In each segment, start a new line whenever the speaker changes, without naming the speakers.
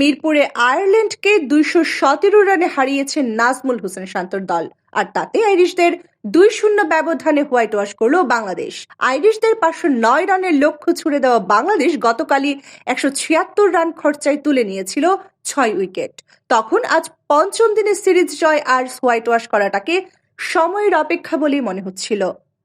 মিরপুরে আয়ারল্যান্ডকে দুইশো সতেরো রানে হারিয়েছে নাজমুল হোসেন শান্তর দল। আর তাতে আইরিশদের দুই শূন্য ব্যবধানে হোয়াইট ওয়াশ করল বাংলাদেশ। আইরিশদের পাঁচশো নয় রানের লক্ষ্য ছুড়ে দেওয়া বাংলাদেশ গতকালই একশো ছিয়াত্তর রান খরচায় তুলে নিয়েছিল ছয় উইকেট। তখন আজ পঞ্চম দিনের সিরিজ জয় আর হোয়াইট ওয়াশ করাটাকে সময়ের অপেক্ষা বলেই মনে হচ্ছিল।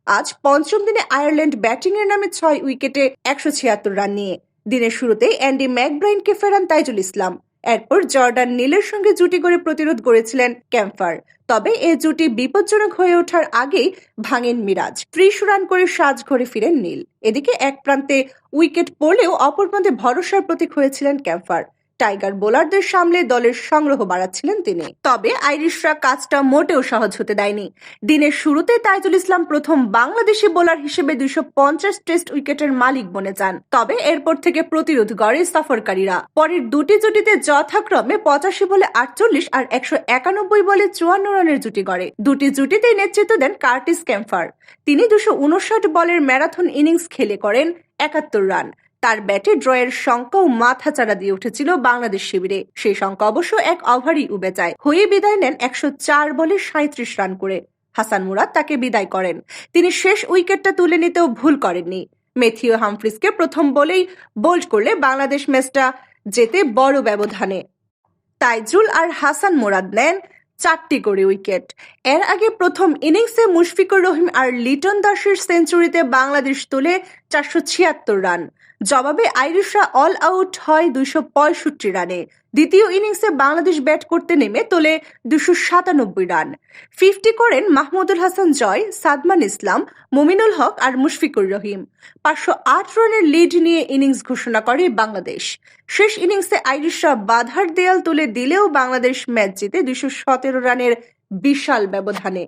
আজ পঞ্চম দিনে আয়ারল্যান্ড ব্যাটিংয়ের নামে ছয় উইকেটে একশো ছিয়াত্তর রান নিয়ে দিনের শুরুতে অ্যান্ডি ম্যাকব্রাইনকে ফেরান তাইজুল ইসলাম। এরপর জর্ডান নীলের সঙ্গে জুটি করে প্রতিরোধ গড়েছিলেন ক্যাম্পার। তবে এ জুটি বিপজ্জনক হয়ে ওঠার আগেই ভাঙেন মিরাজ। ত্রিশ রান করে সাজ ঘরে ফিরেন নীল। এদিকে এক প্রান্তে উইকেট পড়লেও অপর প্রান্তে ভরসার প্রতীক হয়েছিলেন ক্যাম্পার। টাইগার বোলারদের সামলে দলের সংগ্রহ বাড়াচ্ছিলেন তিনি। তবে আইরিশরা কাজটা মোটেও সহজ হতে দেয়নি। দিনের শুরুতে তাইজুল ইসলাম প্রথম বাংলাদেশি বোলার হিসেবে দুইশো পঞ্চাশ টেস্ট উইকেটের মালিক বনে যান। তবে এরপর থেকে প্রতিরোধ গড়ে সফরকারীরা। পরের দুটি জুটিতে যথাক্রমে পঁচাশি বলে আটচল্লিশ আর একশো একানব্বই বলে চুয়ান্ন রানের জুটি গড়ে। দুটি জুটিতেই নেতৃত্ব দেন কার্টিস ক্যাম্পার তিনি দুশো উনষাট বলের ম্যারাথন ইনিংস খেলে করেন একাত্তর রান। তার ব্যাটে ড্রয়ের সংখ্যাও মাথাচাড়া দিয়ে উঠেছিল বাংলাদেশ শিবিরে। সেই সংখ্যা অবশ্য এক ওভারই উবে যায় হয়ে বিদায় নেন একশো চার বলে সাঁত্রিশ রান করে। হাসান মুরাদ তাকে বিদায় করেন। তিনি শেষ উইকেটটা তুলে নিতেও ভুল করেননি। মেথিও হামফ্রিজকে প্রথম বলেই বোল্ড করলে বাংলাদেশ ম্যাচটা যেতে বড় ব্যবধানে। তাইজুল আর হাসান মুরাদ নেন চারটি করে উইকেট। এর আগে প্রথম ইনিংসে মুশফিকুর রহিম আর লিটন দাসের সেঞ্চুরিতে বাংলাদেশ তুলে চারশো ছিয়াত্তর রান। জবাবে আইরিশরা অল আউট হয় দুশো পঁয়ষট্টি রানে। দ্বিতীয় ইনিংসে বাংলাদেশ ব্যাট করতে নেমে তোলে দুশো সাতানব্বই রান। ফিফটি করেন মাহমুদুল হাসান জয়, সাদমান ইসলাম, মুমিনুল হক আর মুশফিকুর রহিম। পাঁচশো আট রানের লিড নিয়ে ইনিংস ঘোষণা করে বাংলাদেশ। শেষ ইনিংসে আইরিশরা বাধার দেয়াল তুলে দিলেও বাংলাদেশ ম্যাচ জিতে দুশো সতেরো রানের বিশাল ব্যবধানে।